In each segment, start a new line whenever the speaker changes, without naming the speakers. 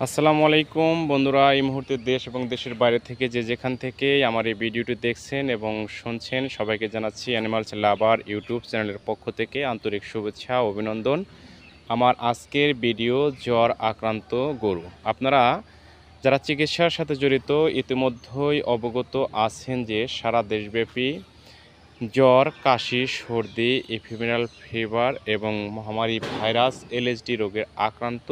আসসালামু আলাইকুম বন্ধুরা, এই মুহূর্তে দেশ এবং দেশের বাইরে থেকে যে যেখান থেকে আমার এই ভিডিওটি দেখছেন এবং শুনছেন, সবাইকে জানাচ্ছি অ্যানিমালস লাভার ইউটিউব চ্যানেলের পক্ষ থেকে আন্তরিক শুভেচ্ছা অভিনন্দন। আমার আজকের ভিডিও জ্বর আক্রান্ত গরু। আপনারা যারা চিকিৎসার সাথে জড়িত, ইতিমধ্যেই অবগত আছেন যে সারা দেশব্যাপী জ্বর, কাশি, সর্দি ইফিমিনাল ফিভার এবং মহামারী ভাইরাস এলএসডি রোগের আক্রান্ত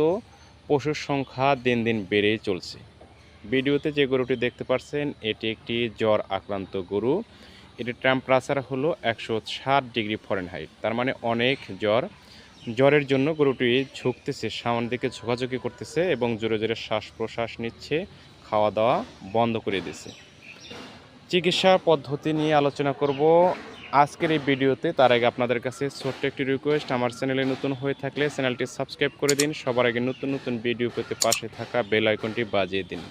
পশুর সংখ্যা দিন দিন বেড়েই চলছে। ভিডিওতে যে গরুটি দেখতে পাচ্ছেন এটি একটি জ্বর আক্রান্ত গরু। এটির টেম্পারেচার হলো একশো ষাট ডিগ্রি ফরেনহাইট তার মানে অনেক জ্বর। জ্বরের জন্য গরুটি ঝুঁকতেছে, সামনের দিকে ঝোঁকাঝুঁকি করতেছে এবং জোরে জোরে শ্বাস প্রশ্বাস নিচ্ছে, খাওয়া দাওয়া বন্ধ করে দিছে চিকিৎসা পদ্ধতি নিয়ে আলোচনা করব। আজকের এই ভিডিওতে তার আগে আপনাদের কাছে ছোট্ট একটি রিকোয়েস্ট আমার চ্যানেলে নতুন হয়ে থাকলে চ্যানেলটি সাবস্ক্রাইব করে দিন। সবার আগে নতুন নতুন ভিডিও পেতে পাশে থাকা বেল আইকনটি বাজিয়ে দিন।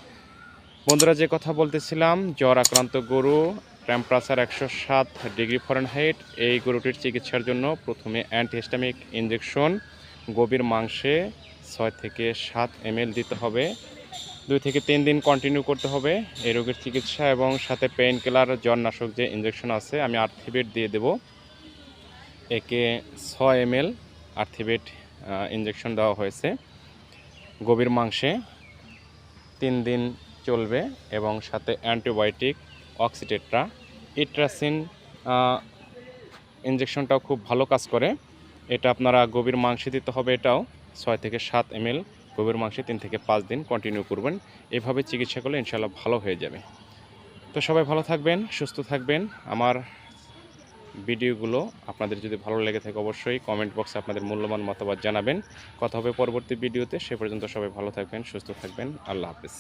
বন্ধুরা, যে কথা বলতেছিলাম, জ্বর আক্রান্ত গরু টেম্পারেচার একশো সাত ডিগ্রি ফরেনহাইট এই গরুটির চিকিৎসার জন্য প্রথমে অ্যান্টিহিস্টামিক ইঞ্জেকশন গভীর মাংসে ছয় থেকে সাত এমএল দিতে হবে। দুই থেকে তিন দিন কন্টিনিউ করতে হবে এই রোগের চিকিৎসা এবং সাথে পেইন কিলার জ্বরনাশক যে ইঞ্জেকশন আছে, আমি আর্থিবেট দিয়ে দেব। একে ছয় এম এল আর্থিবেট ইঞ্জেকশন দেওয়া হয়েছে। গভীর মাংসে তিন দিন চলবে এবং সাথে অ্যান্টিবায়োটিক অক্সিটেট্রা ইট্রাসিন ইঞ্জেকশনটাও খুব ভালো কাজ করে। এটা আপনারা গভীর মাংসে দিতে হবে এটাও, ছয় থেকে সাত এম গভীর মাংসে তিন থেকে পাঁচ দিন কন্টিনিউ করবেন। এভাবে চিকিৎসা করলে ইনশাল্লাহ ভালো হয়ে যাবে। তো সবাই ভালো থাকবেন, সুস্থ থাকবেন। আমার ভিডিওগুলো আপনাদের যদি ভালো লেগে থাকে অবশ্যই কমেন্ট বক্সে আপনাদের মূল্যবান মতামত জানাবেন। কথা হবে পরবর্তী ভিডিওতে। সে পর্যন্ত সবাই ভালো থাকবেন, সুস্থ থাকবেন। আল্লাহ হাফিজ।